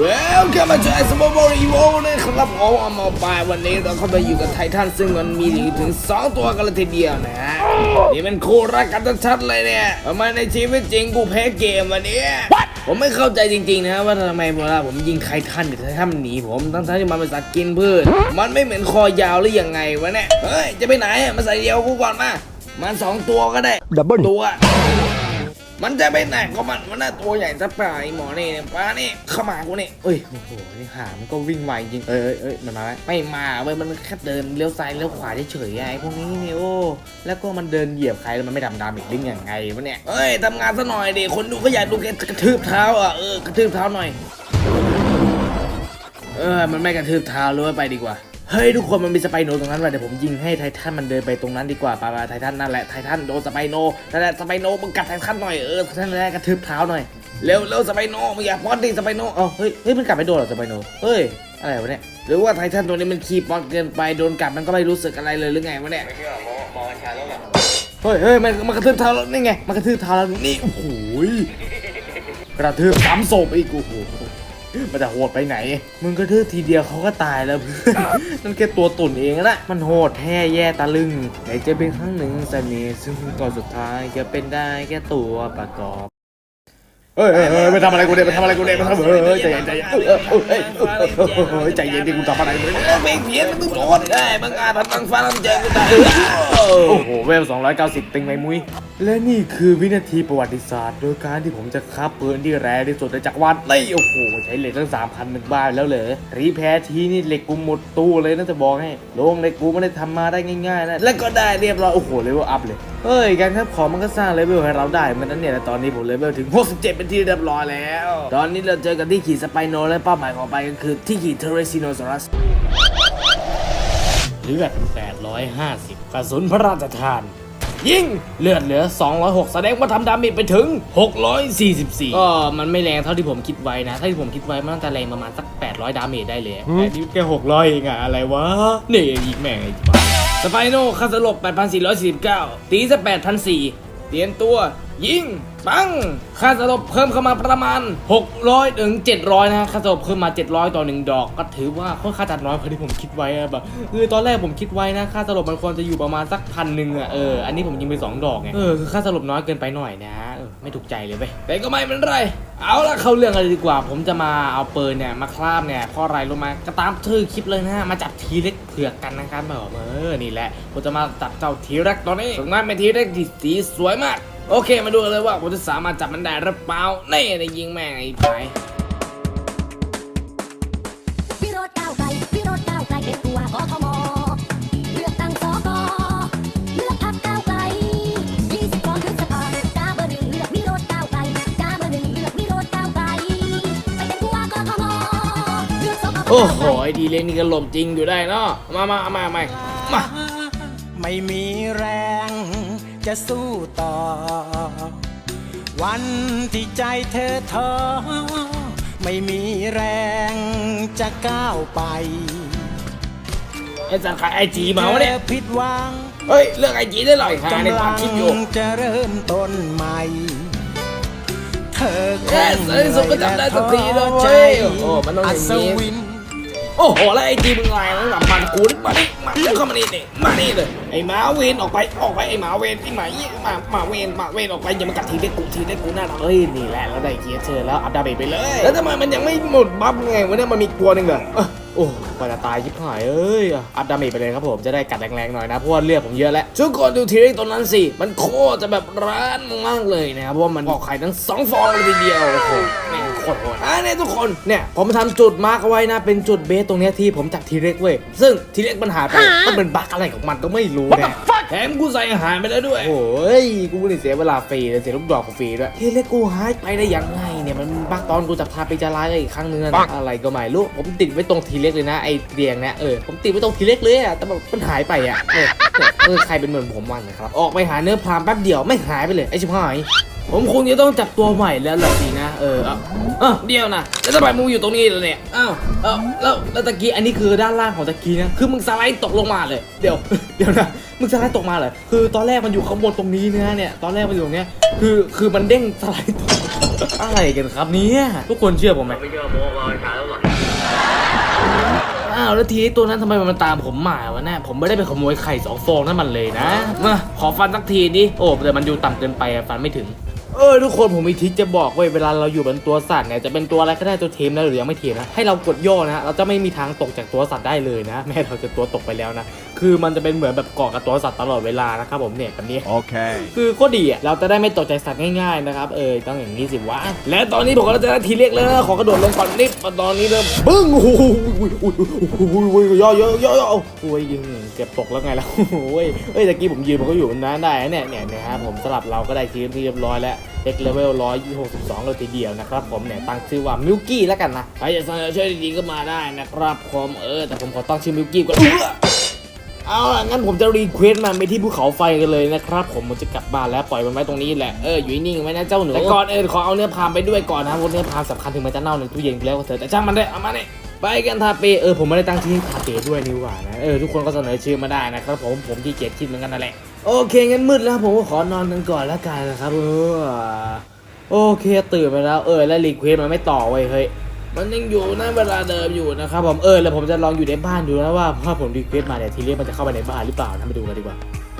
แล้วแค่มาใช้สมบูรณ์อีโวนะครับผมเอามาไปวันนี้เราเข้าไปอยู่กับไททันซึ่งมันมีอยู่ถึง 2 ตัวกันเลยทีเดียวนะฮะนี่มันคู่รักกันชัดๆเลยเนี่ยทำไมในชีวิตจริงกูแพ้เกมวันนี้ ผมไม่เข้าใจจริงๆนะว่าทำไมเวลาผมยิงไททันเนี่ยไททันมันหนีผมทั้งๆที่มันเป็นสัตว์กินพืช มันไม่เหมือนคอยาวหรือยังไงวะเนี่ย เฮ้ย จะไปไหนอะมาใส่เดียวกูก่อนมา มันสองตัวก็ได้ดับเบิลตัว มันจะไปไหนก็มันมันน่าตัวใหญ่ซะเปล่าไอหมอนี่เนี่ยป้านี่เข้ามากูนี่เอ้ยโอ้โหนี่หามันก็วิ่งไวจริงเอ้ยเอ้ยเอ้ยมันมาไหมไม่มาเว้ยมันแค่เดินเลี้ยวซ้ายเลี้ยวขวาเฉยๆไอ้พวกนี้นี่โอ้แล้วก็มันเดินเหยียบใครแล้วมันไม่ทำดาเมจได้ยังไงวะเนี่ยเอ้ยทำงานซะหน่อยดิคนดูก็อยากดูแกกระทืบเท้าอะเออกระทืบเท้าหน่อย เออมันไม่กระทืบเท้าเลยไปดีกว่า เฮ้ย ทุกคนมันมีสไปโนตรงนั้นว่ะเดี๋ยวผมยิงให้ไททันมันเดินไปตรงนั้นดีกว่าปาปาไททันนั่นแหละไททันโดนสไปโนนั่นแหละสไปโนมึงกัดไททันหน่อยเออไททันแรกกระทืบเท้าหน่อยเร็วเร็วสไปโนมึงอย่าป๊อดดิสไปโนเอ้าเฮ้ยเฮ้ยมันกัดไม่โดนหรอสไปโนเฮ้ยอะไรวะเนี่ยหรือว่าไททันตัวนี้มันขี้ป๊อดเกินไปโดนกัดมันก็ไม่รู้สึกอะไรเลยหรือไงวะเนี่ยเฮ้ยเฮ้ยมันมันกระทืบเท้าแล้วนี่ไงมันกระทืบเท้าแล้วนี่โอ้โหกระทืบสามศพอีกโอ้โห มันจะโหดไปไหน มึงกระทืบทีเดียวเขาก็ตายแล้วเพื่อนนั่นแค่ตัวตุ่นเองนะมันโหดแท้แย่ตะลึงไหนจะเป็นครั้งหนึ่งเสน่ห์ซึ่งก่อนสุดท้ายจะเป็นได้แค่ตัวประกอบเฮ้ยเฮ้ยเฮ้ยไปทำอะไรกูเนี่ยไปทำอะไรกูเนี่ยไปทำเฮ้ยเฮ้ยใจเย็นใจเย็นเออเออเฮ้ยเออเออเออเฮ้ยใจเย็นดิกูทำอะไรกูเนี่ยไม่เพี้ยนมึงโดนได้มึงอาจทำตังฟ้าทำใจกูตายโอ้โหเวล290ติงไหมมุ้ย และนี่คือวินาทีประวัติศาสตร์ โดยการที่ผมจะคับปืนที่แรงที่สุดในจักรวาลนี่โอ้โห ใช้เหล็กตั้ง3,000หนึ่งบ้านแล้วเหรอรีแพ้ทีนี่เหล็กกูหมดตู้เลยนะจะบอกให้โลงเหล็กกูไม่ได้ทำมาได้ง่ายๆนะ แล้วก็ได้เรียบร้อย โอ้โหเลเวลอัพเลย เฮ้ย การครับของมันก็สร้างเลเวลให้เราได้มือนนั้นเนี่ยแต่ตอนนี้ผมเลเวลถึง 67 เป็นที่เรียบร้อยแล้ว ตอนนี้เราเจอกันที่ขี่สไปโนและเป้าหมายของไปก็คือที่ขี่เทเรซิโนซอรัสเลือด850กระสุนพระราชทาน ยิงเลือดเหลือ 206 แสดงว่าทำดาเมจไปถึง 644 ก็มันไม่แรงเท่าที่ผมคิดไว้นะถ้าที่ผมคิดไว้มันน่าจะแรงประมาณสัก 800 ดาเมจได้เลยแต่นี่แค่600เองอะอะไรวะนี่ยิงแม่งไอ้บ้าสไปโนคาสลบ 8,449 ตีซะ8,400เตรียมตัวยิง ปัง ค่าสลบเพิ่มเข้ามาประมาณ 600ถึง700 นะฮะ ค่าสลบเพิ่มมา 700 ต่อ 1 ดอก ก็ถือว่าค่อนข้างจัดน้อยกว่าที่ผมคิดไว้อะแบบคือตอนแรกผมคิดไว้นะ ค่าสลบมันควรจะอยู่ประมาณสักพันหนึ่งอะเออ อันนี้ผมยิงไป 2 ดอกไง เออ คือค่าสลบน้อยเกินไปหน่อยนะเออไม่ถูกใจเลยเว้แต่ก็ไม่เป็นไร เอาละเข้าเรื่องกันดีกว่า ผมจะมาเอาปืนเนี่ยมาคราบเนี่ยเพราะอะไรรู้ไหมก็ตามชื่อคลิปเลยนะฮะ มาจับทีเล็กเผือกกันนะครับแบบเออ นี่แหละ ผมจะมาจับเจ้าทีเล็กตัวนี้ถึงแม้เป็นทีเล็กที่สีสวยมาก โอเคมาดูกันเลยว่าผมจะสามารถจับมันได้หรือเปล่านี่ในยิงแม่งไอ้ไผ่วิโรจน์ก้าวไกลวิโรจน์ก้าวไกลเป็นตัวกทมเลือกตั้งสกเลือกพรรคก้าวไกล20ก่อนพฤษภากาเบอร์หนึ่งเลือกวิโรจน์ก้าวไกลกาเบอร์หนึ่งเลือกวิโรจน์ก้าวไกลไปเป็นผู้ว่ากทมเลือกสกโอ้โหไอ้ทีเล็กนี่ก็หลบจริงอยู่ได้เนาะมามามามามาไม่มีแรง จะสู้ต่อ วันที่ใจเธอท้อไม่มีแรงจะก้าวไปไอ้สัตว์ขายไอจีมาวะเนี่ยธอผิดหวังเฮ้ยเลือกไอจีได้หรอยค่ะในกำควาลัมงคิดอยู่จะเริ่มต้นใหม่ เธอคเอ้ยงเอ้ยสุดก็จำได้สักทีแล้วเว้ยโอ้โหมันต้องอย่างนี้อัศวิน โอ้โหแล้วไอ้จีมึงไงมึงแบบมันกูนมาดิมาเข้ามานี่นี่มานี่เลยไอ้หมาเวนออกไปออกไปไอ้หมาเวนไอ้หมายี่หมาหมาเวนหมาเวนออกไปอย่ามากัดทีเด็กกูทีเด็กกูน่ารักเฮ้ยนี่แหละแล้วได้เกียร์เธอแล้วอัพดาเมจไปเลย แล้วทำไมมันยังไม่หมดบัฟไงวันนี้มันมีตัวหนึ่งเหรอโอ้กว่าจะตายยิบหายเอ้ยอัพดาเมจไปเลยครับผมจะได้กัดแรงๆหน่อยนะเพราะว่าเลือดผมเยอะแล้วทุกคนดูทีเด็กตัวนั้นสิมันโคตรจะแบบร้านมากเลยนะครับเพราะว่ามันออกไข่ทั้งสองฟองเลยทีเดียวโอ้โหแตรโหดอะเนี่ยทุกคนเนี่ยผมทำจุดมาร์กเอาไว้นะ เป็นจุดเบสตรงเนี้ยที่ผมจับทีเล็กเว้ยซึ่งทีเล็กมันหายไปมันเป็นบั๊กอะไรของมันก็ไม่รู้เนี่ยแถมกูใส่อาหารไปแล้วด้วยโอ้ยกูนี่เสียเวลาฟรีเลยเสียลูกดอกฟรีด้วยทีเล็กกูหายไปได้ยังไงเนี่ยมันบั๊กตอนกูจับทาไปจะร้ายอีกครั้งนึงนะอะไรก็ไม่รู้ผมติดไว้ตรงทีเล็กเลยนะไอเตียงเนี่ยเออผมติดไว้ตรงทีเล็กเลยอะแต่แบบมันหายไปอะเออเนี่ยเออใครเป็นเหมือนผมวันนะครับออกไปหาเนื้อพรามแป๊บเดียวไม่หายไปเลยไอชิบหาย ผมคงจะต้องจับตัวใหม่แล้วล่ะสินะ เออเอาเอ้าเดียวนะแล้วทำไมมึงอยู่ตรงนี้เลยเนี่ยอ้าวเอ้าแล้วแล้วตะกี้อันนี้คือด้านล่างของตะกี้นะคือมึงสไลด์ตกลงมาเลย เดี๋ยวเดี๋ยวนะมึงสไลด์ตกมาเลยคือตอนแรกมันอยู่ข้างบนตรงนี้นะเนี่ยตอนแรกมันอยู่ตรงเนี้ยคือคือมันเด้งสไลด์ตกอะไรกันครับเนี่ยทุกคนเชื่อผมไหมไม่เชื่อโม้ว่าชาแล้วหรออ้าวแล้วทีนี้ตัวนั้นทำไมมันตามผมมาวะเนี่ยผมไม่ได้ไปขโมยไข่สองฟองนั่นมันเลยนะมาขอฟันสักทีดิโอ้แต่มันอยู่ต่ำเกินไปอะฟันไม่ถึง เออทุกคนผมมีทิศจะบอกเว้ยเวลาเราอยู่บนตัวสัตว์เนี่ยจะเป็นตัวอะไรก็ได้ตัวเทมนะหรือยังไม่เทมนะให้เรากดย่อนะเราจะไม่มีทางตกจากตัวสัตว์ได้เลยนะ แม้เราจะตัวตกไปแล้วนะ คือมันจะเป็นเหมือนแบบเกาะกับตัวสัตว์ตลอดเวลานะครับผมเนี่ยแบบนี้ Okay. คือโคตรดีอะเราจะได้ไม่ตกใจสัตว์ง่ายๆนะครับเออต้องอย่างนี้สิวะและตอนนี้ผมก็จะได้ทีเรียกแล้วนะขอกระโดดลงก่อนนิดมาตอนนี้เริ่มปึ้งโอ้โหย่อย่อย่อย่อโอ้ยยิงเก็บตกแล้วไงล่ะโอ้ยเอ้ยตะกี้ผมยืนผมก็อยู่บนนั้นได้นะเนี่ยเนี่ยนะครับผมสลับเราก็ได้ทีมที่เรียบร้อยแล้วเด็กเลเวลร้อยหกสิบสองเลยทีเดียวนะครับผมเนี่ยตั้งชื่อว่ามิลกี้แล้วกันนะใครจะเสนอช่วยดีๆก็มาได้นะครับผมเออแต่ผมขอตั้งชื่อมิลกี้ก่อน เอาล่ะงั้นผมจะรีเควสมันไปที่ภูเขาไฟกันเลยนะครับผมผมจะกลับบ้านแล้วปล่อยมันไว้ตรงนี้แหละเอออยู่นิ่งๆไว้นะเจ้าหนูแต่ก่อนเออขอเอาเนื้อพามไปด้วยก่อนนะเพราะเนื้อพามสำคัญถึงมันจะเน่าในตู้เย็นไปแล้วก็เถอะแต่ช่างมันได้เอามาเนี่ยไปกันทาเปเออผมไม่ได้ตั้งชื่อทาเปด้วยนี่หว่านะเออทุกคนก็เสนอชื่อมาได้นะครับผมผมที่เกียจคิดเหมือนกันนั่นแหละโอเคงั้นมืดแล้วผมก็ขอนอนกันก่อนแล้วกันนะครับเออโอเคตื่นไปแล้วเออแล้วรีเควสมันไม่ต่อไว้ยเฮ้ย มันยังอยู่นะเวลาเดิมอยู่นะครับผมเออแล้วผมจะลองอยู่ในบ้านดูนะว่าถ้าผมรีเควสมาเนี่ยทีเรียกมันจะเข้าไปในบ้านหรือเปล่านะไปดูกันดีกว่า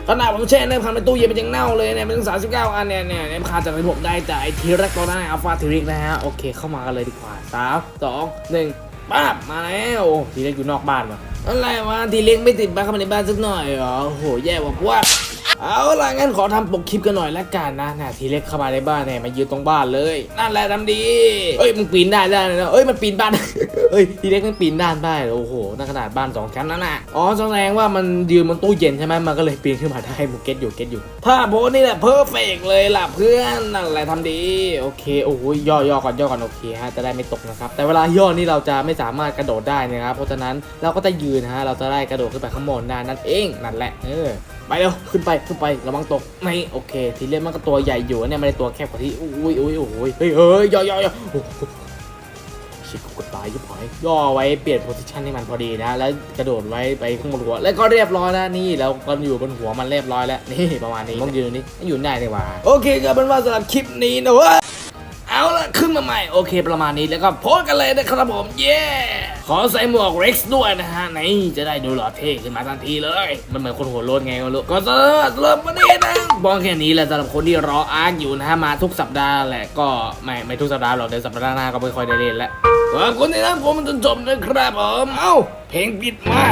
ขนาดผมแช่ในพันในตู้เย็นมันยังเน่าเลยเนี่ยเป็นสามสิบเก้าอันเนี่ยเนี่ยเนี่ยคาจากในผมได้แต่ไอทีแรกตัวนั้นอัลฟาทีริกนะฮะโอเคเข้ามากันเลยดีกว่าสามสองหนึ่งป้าบมาแล้วทีเล็กอยู่นอกบ้านว่ะอะไรวะทีเล็กไม่ติดบ้านเข้ามาในบ้านสักหน่อยเหรอโหแย่ว่ะพวก เอาล่ะงั้นขอทำปกคลิปกันหน่อยละกันนะน่ะทีเล็กเข้ามาในบ้านเนี่ยมายืนตรงบ้านเลย นั่นแหละทำดีเอ้ยมึงปีนได้ได้นะเอ้ยมันปีนบ้านเอ้ยทีเล็กมันปีนด้านได้โอ้โหนั่นขนาดบ้านสองชั้นนั่นน่ะอ๋อแสดงว่ามันยืนบนตู้เย็นใช่ไหมมันก็เลยปีนขึ้นมาได้มึงเก็ตอยู่เก็ตอยู่ถ้าโพสนี่แหละเพอร์เฟกเลยล่ะเพื่อนนั่นแหละทำดี โอเคโอ้โหย่อย่อก่อนย่อก่อนโอเคฮะจะได้ไม่ตกนะครับแต่เวลาย่อนี่เราจะไม่สามารถกระโดดได้นะครับเพราะฉะนั้นเราก็จะยืนฮะเราจะได้กระโดดขึ้นไปข้างบนได้นั่นเองนั่นแหละเออ ไปเร็วขึ้นไปขึ้นไประวังตกไม่โอเค ทีเล่นมันก็ตัวใหญ่อยู่เนี่ยไม่ได้ตัวแคบกว่าที่อุ้ยอุ้ยอุ้ยเฮ้ยเฮ้ยย่อย่อย่อชิคกูก็ตายยุบหอยย่อไว้เปลี่ยนโพสิชันให้มันพอดีนะ แล้วกระโดดไว้ไปข้างบนหัว แล้วก็เรียบร้อยแล้วนี่เราก็อยู่บนหัวมันเรียบร้อยแล้วนี่ประมาณนี้ต้องยืนนี่อยู่ได้นี่หว่าโอเคก็เป็นว่าสำหรับคลิปนี้นะเว้ยเอาละขึ้นมาใหม่โอเคประมาณนี้แล้วก็โพสกันเลยนะครับผมเย้ ขอใส่หมวกเร็กซ์ด้วยนะฮะไหนจะได้ดูหล่อเท่ขึ้นมาทันทีเลย มันเหมือนคนหัวโลนไงไม่รู้ก็สำหรับวันนี้นะบอกแค่นี้แหละสำหรับคนที่รออาร์คอยู่นะฮะมาทุกสัปดาห์แหละก็ไม่ไม่ทุกสัปดาห์หรอกเดี๋ยวสัปดาห์หน้าก็ไม่ค่อยได้เล่นแล้วขอบคุณที่รับผมจนจบนะครับผมเอ้าเพลงปิดมา